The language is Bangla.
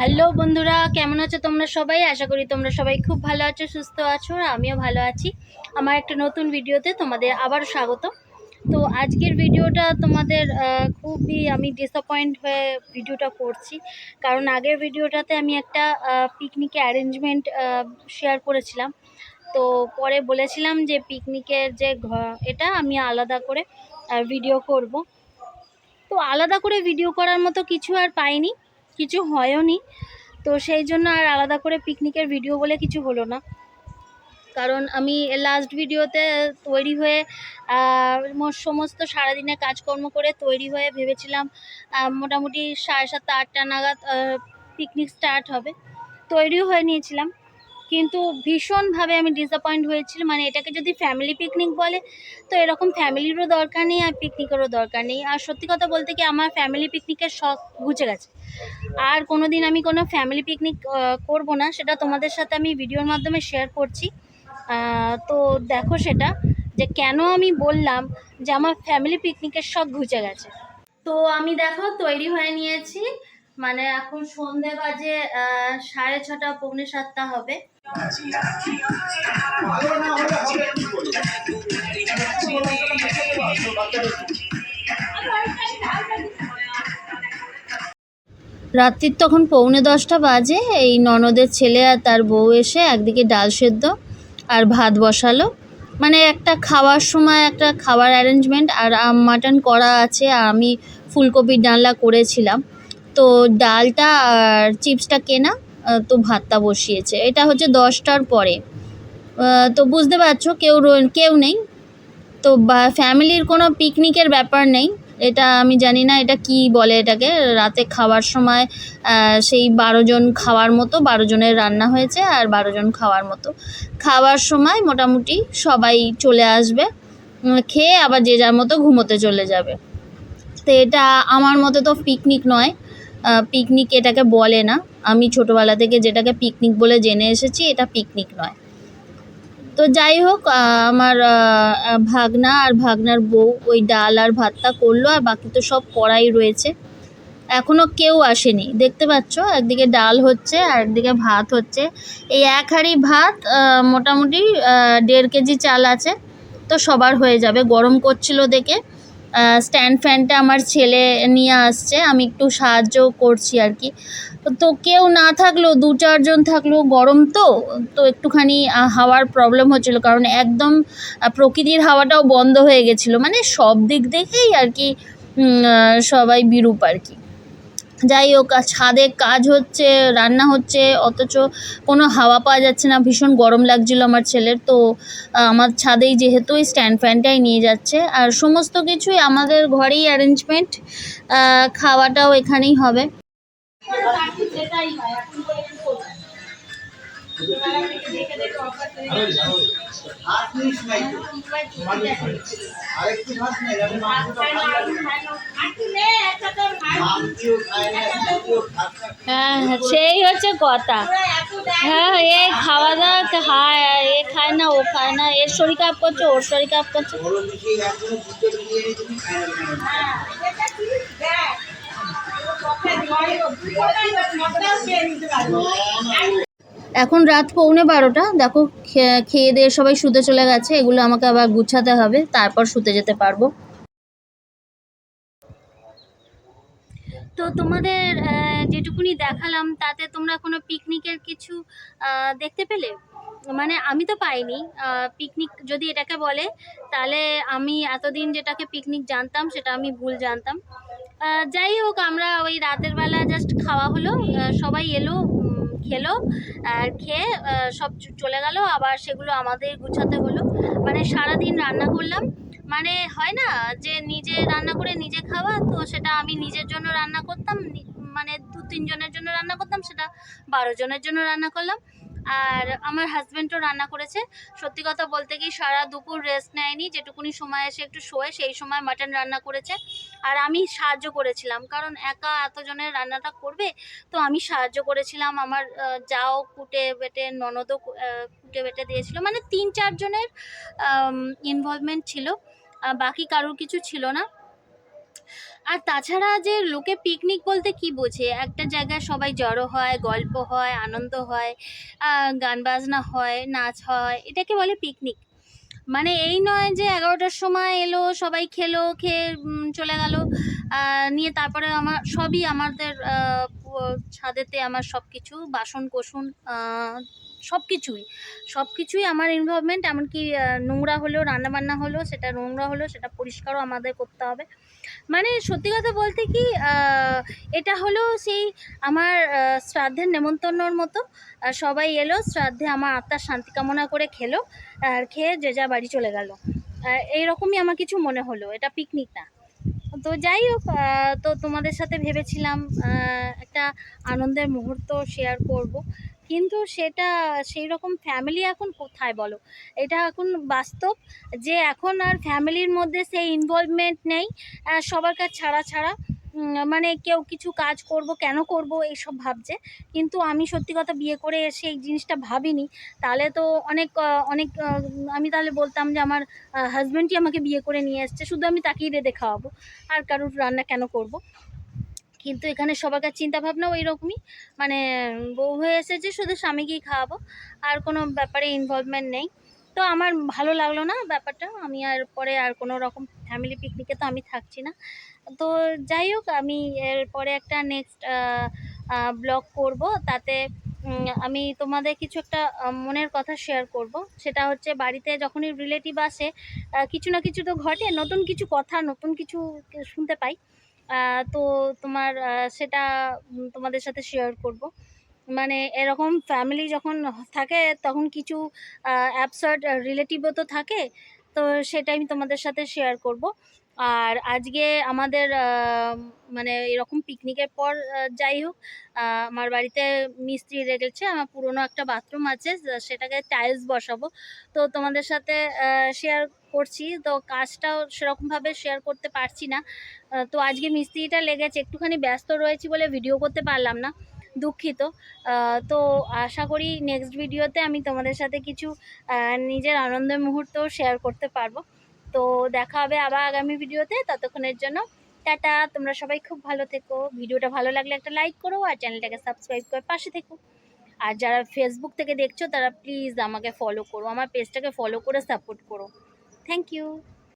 হ্যালো বন্ধুরা, কেমন আছো তোমরা সবাই? আশা করি তোমরা সবাই খুব ভালো আছো, সুস্থ আছো, আর আমিও ভালো আছি। আমার একটা নতুন ভিডিওতে তোমাদের আবার স্বাগত তো আজকের ভিডিওটা তোমাদের খুবই আমি ডিসঅ্যাপয়েন্ট হয়ে ভিডিওটা করছি। কারণ আগের ভিডিওটাতে আমি একটা পিকনিকে অ্যারেঞ্জমেন্ট শেয়ার করেছিলাম। তো পরে বলেছিলাম যে পিকনিকের যে এটা আমি আলাদা করে ভিডিও করব। তো আলাদা করে ভিডিও করার মতো কিছু আর পাইনি। কিছু হয়ও নি তো সেই জন্য আর আলাদা করে পিকনিকের ভিডিও বলে কিছু হলো না। কারণ আমি লাস্ট ভিডিওতে তৈরি হয়ে সমস্ত সারাদিনে কাজকর্ম করে তৈরি হয়ে ভেবেছিলাম মোটামুটি সাড়ে সাতটা, আটটা নাগাদ পিকনিক স্টার্ট হবে। তৈরিও হয়ে নিয়েছিলাম। কিন্তু ভীষণভাবে আমি ডিসঅ্যাপয়েন্ট হয়েছিল। মানে এটাকে যদি ফ্যামিলি পিকনিক বলে, তো এরকম ফ্যামিলিরও দরকার নেই আর পিকনিকেরও দরকার নেই। আর সত্যি কথা বলতে কি আমার ফ্যামিলি পিকনিকের শখ ঘুচে গেছে। আর কোনো দিন আমি কোনো ফ্যামিলি পিকনিক করব না, সেটা তোমাদের সাথে আমি ভিডিওর মাধ্যমে শেয়ার করছি। তো দেখো সেটা, যে কেন আমি বললাম যে আমার ফ্যামিলি পিকনিকের শখ ঘুচে গেছে। তো আমি দেখো তৈরি হয়ে নিয়েছি। মানে এখন সন্ধে বাজে সাড়ে ছটা, পৌনে সাতটা হবে। রাত্রির তখন পৌনে দশটা বাজে, এই ননদের ছেলে আর তার বউ এসে একদিকে ডাল সেদ্ধ আর ভাত বসালো। মানে একটা খাওয়ার সময় একটা খাবার অ্যারেঞ্জমেন্ট আর মাটন করা আছে, আর আমি ফুলকপির ডালনা করেছিলাম। তো ডালটা আর চিপসটা কেনা তো ভাতটা বসিয়েছে। এটা হচ্ছে দশটার পরে। তো বুঝতে পারছ, কেউ কেউ নেই। তো বা, ফ্যামিলির কোনো পিকনিকের ব্যাপার নেই। এটা আমি জানি না, এটা কি বলে এটাকে? রাতে খাওয়ার সময় সেই বারো জন খাওয়ার মতো, বারো জনের রান্না হয়েছে আর বারো জন খাওয়ার মতো। খাওয়ার সময় মোটামুটি সবাই চলে আসবে খেয়ে আবার যে যার মতো ঘুমোতে চলে যাবে। তো এটা আমার মতে তো পিকনিক নয়। পিকনিক এটাকে বলে না। আমি ছোটোবেলা থেকে যেটাকে পিকনিক বলে জেনে এসেছি, এটা পিকনিক নয়। তো যাই হোক আমার ভাগনা আর ভাগনার বউ ওই ডাল আর ভাতটা করল আর বাকি তো সব কড়াই রয়েছে। এখনও কেউ আসেনি। দেখতে পাচ্ছ? একদিকে ডাল হচ্ছে আর একদিকে ভাত হচ্ছে। এই এক হাঁড়ি ভাত মোটামুটি দেড় কেজি চাল আছে। তো সবার হয়ে যাবে। গরম করছিল দেখে। স্ট্যান্ড ফ্যানটা আমার ছেলে নিয়ে আসছে, আমি একটু সাহায্য করছি আর কি। তো কেউ না থাকলেও দু চারজন থাকল, গরম তো তো একটুখানি হাওয়ার প্রবলেম হচ্ছিল, কারণ একদম প্রকৃতির হাওয়াটাও বন্ধ হয়ে গেছিল। মানে সব দিক দেখেই আর কি সবাই বিরূপ আর কি। যাই হোক ছাদে কাজ হচ্ছে, রান্না হচ্ছে, অথচ কোনো হাওয়া পাওয়া যাচ্ছে না, ভীষণ গরম লাগছিল আমার ছেলের। তো আমার ছাদেই যেহেতু ওই স্ট্যান্ড ফ্যানটাই নিয়ে যাচ্ছে। আর সমস্ত কিছুই আমাদের ঘরেই অ্যারেঞ্জমেন্ট খাওয়াটাও এখানেই হবে। হ্যাঁ হ্যাঁ, সেই হচ্ছে কথা। হ্যাঁ এ খাওয়া দাওয়া খায় এ খায় না ও খায় না এর শরীর খারাপ করছে ওর শরীর খারাপ করছে। বেশি এখনও রাত পৌনে বারোটা। দেখো খেয়ে দিয়ে সবাই শুতে চলে গেছে। এগুলো আমাকে আবার গুছাতে হবে। তারপর শুতে যেতে পারব। তো তোমাদের যেটুকুনি দেখালাম, তাতে তোমরা কোনো পিকনিকের কিছু দেখতে পেলে? মানে আমি তো পাইনি। পিকনিক যদি এটাকে বলে, তাহলে আমি এতদিন যেটাকে পিকনিক জানতাম, সেটা আমি ভুল জানতাম। যাই হোক, আমরা ওই রাতের বেলা জাস্ট খাওয়া হলো। সবাই এলো খেলো, আর খেয়ে সব চলে গেল। আবার সেগুলো আমাদের গুছাতে হলো। মানে সারাদিন রান্না করলাম। মানে হয় না যে নিজে রান্না করে নিজে খাওয়া, তো সেটা আমি নিজের জন্য রান্না করতাম মানে দু, তিনজনের জন্য রান্না করতাম, সেটা বারো জনের জন্য রান্না করলাম। আর আমার হাজব্যান্ডও রান্না করেছে। সত্যি কথা বলতে কি, সারা দুপুর রেস্ট নেয়নি, যেটুকুনি সময় এসে একটু শোয়ে, সেই সময় মাটন রান্না করেছে। আর আমি সাহায্য করেছিলাম, কারণ একা এতজনের রান্নাটা করবে, তো আমি সাহায্য করেছিলাম। আমার যাও, কুটে বেটে, ননদও কুটে বেটে দিয়েছিল। মানে তিন চারজনের ইনভলভমেন্ট ছিল। বাকি কারোর কিছু ছিল না। আর তাছাড়া যে লোকে পিকনিক বলতে কি বোঝে? একটা জায়গায় সবাই জড়ো হয়, গল্প হয়, আনন্দ হয় গান বাজনা হয়, নাচ হয়, এটাকে বলে পিকনিক মানে এই নয় যে এগারোটার সময় এলো, সবাই খেলো, খেয়ে চলে গেল নিয়ে তারপরে আমার, সবই আমাদের ছাদেতে আমার সব কিছু বাসন কোসন সব কিছুই সব কিছুই আমার ইনভলভমেন্ট এমনকি নোংরা হলেও, রান্নাবান্না হলো সেটা নোংরা হলো সেটা পরিষ্কারও আমাদের করতে হবে। মানে সত্যি কথা বলতে কি এটা হলো সেই আমার শ্রাদ্ধের নেমন্তন্নর মতো সবাই এলো, শ্রাদ্ধে আমার আত্মার শান্তি কামনা করে খেলো, আর খেয়ে যে যা বাড়ি চলে গেল। এইরকমই আমার কিছু মনে হলো, এটা পিকনিক না। তো যাই হোক তো তোমাদের সাথে ভেবেছিলাম একটা আনন্দের মুহূর্ত শেয়ার করব। কিন্তু সেটা সেই রকম ফ্যামিলি এখন কোথায় বলো? এটা এখন বাস্তব যে এখন আর ফ্যামিলির মধ্যে সেই ইনভলভমেন্ট নেই। সবার কাছে ছাড়া ছাড়া। মানে কেউ কিছু কাজ করব, কেন করব, এইসব ভাবছে। কিন্তু আমি সত্যি কথা বিয়ে করে এসে এই জিনিসটা ভাবিনি। তাহলে তো অনেক অনেক আমি তাহলে বলতাম যে আমার হাজব্যান্ডই আমাকে বিয়ে করে নিয়ে এসছে। শুধু আমি তাকেই রেঁধে খাওয়াবো। আর কারোর রান্না কেন করব? কিন্তু এখানে সবার কাছে চিন্তাভাবনাও এইরকমই। মানে বউ হয়ে এসেছে, শুধু স্বামীকেই খাওয়াবো, আর কোনো ব্যাপারে ইনভলভমেন্ট নেই। তো আমার ভালো লাগল না ব্যাপারটা। আমি আর পরে আর কোনো রকম ফ্যামিলি পিকনিকে তো আমি থাকছি না। তো যাই হোক, আমি এরপরে একটা নেক্সট ব্লগ করব। তাতে আমি তোমাদের কিছু একটা মনের কথা শেয়ার করব। সেটা হচ্ছে বাড়িতে যখনই রিলেটিভ আসে কিছু না কিছু তো ঘটে। নতুন কিছু কথা, নতুন কিছু শুনতে পাই। তো তোমার সেটা তোমাদের সাথে শেয়ার করব। মানে এরকম ফ্যামিলি যখন থাকে, তখন কিছু অ্যাবসার্ড রিলেটিভও তো থাকে, তো সেটা আমি তোমাদের সাথে শেয়ার করব। আর আজকে আমাদের মানে এরকম পিকনিকের পর যাই হোক আমার বাড়িতে মিস্ত্রি রেখেছে, আমার পুরনো একটা বাথরুম আছে সেটাকে টাইলস বসাবো। তো তোমাদের সাথে শেয়ার করছি, তো কাজটাও সেরকমভাবে শেয়ার করতে পারছি না। তো আজকে মিস্ত্রিটা লেগেছে, একটুখানি ব্যস্ত রয়েছি বলে ভিডিও করতে পারলাম না, দুঃখিত। তো আশা করি নেক্সট ভিডিওতে আমি তোমাদের সাথে কিছু নিজের আনন্দের মুহূর্ত শেয়ার করতে পারব। তো দেখা হবে আবার আগামী ভিডিওতে। ততক্ষণের জন্য টাটা, তোমরা সবাই খুব ভালো থেকো। ভিডিওটা ভালো লাগলে একটা লাইক করো আর চ্যানেলটাকে সাবস্ক্রাইব করে পাশে থেকো। আর যারা ফেসবুক থেকে দেখছ, তারা প্লিজ আমাকে ফলো করো, আমার পেজটাকে ফলো করে সাপোর্ট করো। Thank you